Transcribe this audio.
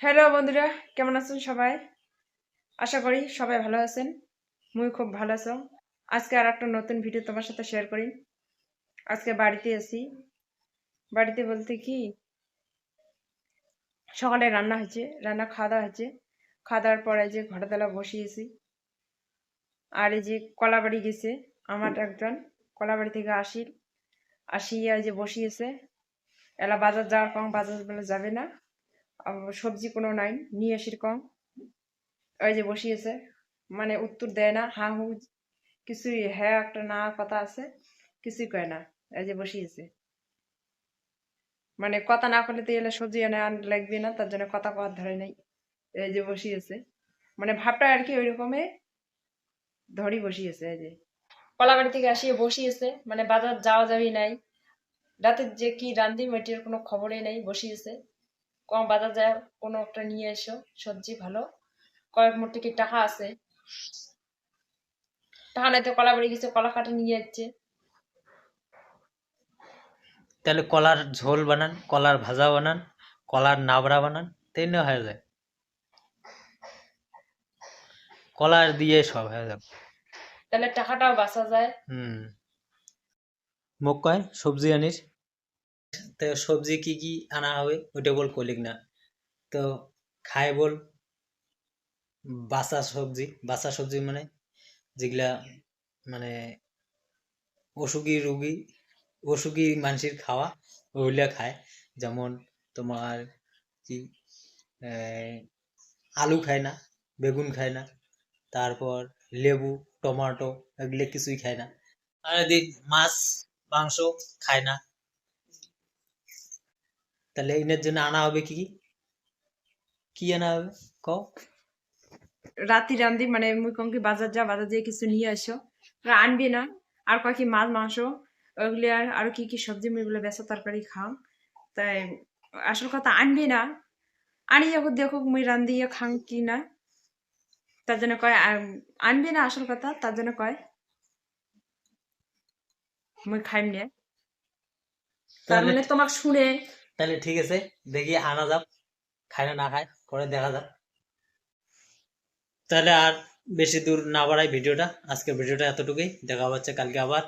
Hello বন্ধুরা, কেমন আছেন সবাই? আশা করি সবাই ভালো আছেন। মুই খুব ভালো আছো। আজকে আর একটা নতুন ভিডিও তোমার সাথে শেয়ার করি। আজকে বাড়িতে আছি। বাড়িতে বলতে কি, সকালে রান্না হয়েছে, রান্না খাওয়া দাওয়া হয়েছে। খাওয়া দাওয়ার পরে যে ঘরে তলা বসিয়েছি। আর এই যে কলাবাড়ি গেছে, আমার একজন কলাবাড়ি থেকে আসি, আসিয়া যে বসিয়েছে। এলা বাজার যাওয়ার কম বাজার বলে যাবে না। সবজি কোনো নাই, নিয়ে আসির কম। ওই যে বসিয়েছে মানে উত্তর দেয় না, হা হু, কিছুই হ্যাঁ একটা না কথা আছে, কিছুই কয় না, এই যে বসিয়েছে। মানে কথা না করলে তো এলে সবজি এনে লাগবে না, তার জন্য কথা কথা ধরে নাই, এই যে বসিয়েছে। মানে ভাবটা আর কি ওই রকমে ধরি বসিয়েছে, এই যে। কলাবাড়ি থেকে আসিয়ে বসিয়েছে মানে বাজার যাওয়া যাবি নাই, রাতের যে কি রান্ধি মেটির কোনো খবরই নেই, বসিয়েছে। কম বাজার যায় কোনো একটা নিয়ে এসো সবজি ভালো। কয়েক মোট কি টাকা আছে। টাকা নাই তো কলা বাড়ি গেছে কলা কাটে নিয়ে যাচ্ছে। তাহলে কলার ঝোল বানান কলার ভাজা বানান কলার নাবড়া বানান তাই না হয়ে যায়। কলার দিয়ে সব হয়ে যাবে। তাহলে টাকাটাও বাঁচা যায়। হুম। মোক কয় সবজি আনিস। তো সবজি কি কি আনা হবে ওইটা বল কলিক না। তো খায় বল বাসা সবজি বাসা সবজি মানে যেগুলা মানে অসুখী রুগী, অসুখী মানুষের খাওয়া, ওইগুলা খায়। যেমন তোমার কি আলু খায় না, বেগুন খায় না, তারপর লেবু, টমেটো, এগুলো কিছুই খায় না। আর মাছ, মাংস খায় না। তাহলে এনের জন্য আনা হবে কি? কি কি আনা হবে? ক রাতি রান্ধি মানে মুই কম কি বাজার যা বাজার দিয়ে কিছু নিয়ে আসো আনবি না আর কয় কি মাছ মাংস ওগুলি আর আরও কি কি সবজি মুগুলো বেসা তরকারি খাও তাই আসল কথা আনবি না। আনি যখন দেখো মুই রান্ধিয়ে খাং কি না। তার জন্য কয় আনবি না আসল কথা তার জন্য কয় মুই খাইম নে। তার মানে তোমাকে শুনে তাহলে ঠিক আছে, দেখি আনা যাক, খায় না না খায়, পরে দেখা যাক। তাহলে আর বেশি দূর না বাড়াই ভিডিওটা, আজকের ভিডিওটা এতটুকুই, দেখা হচ্ছে কালকে আবার।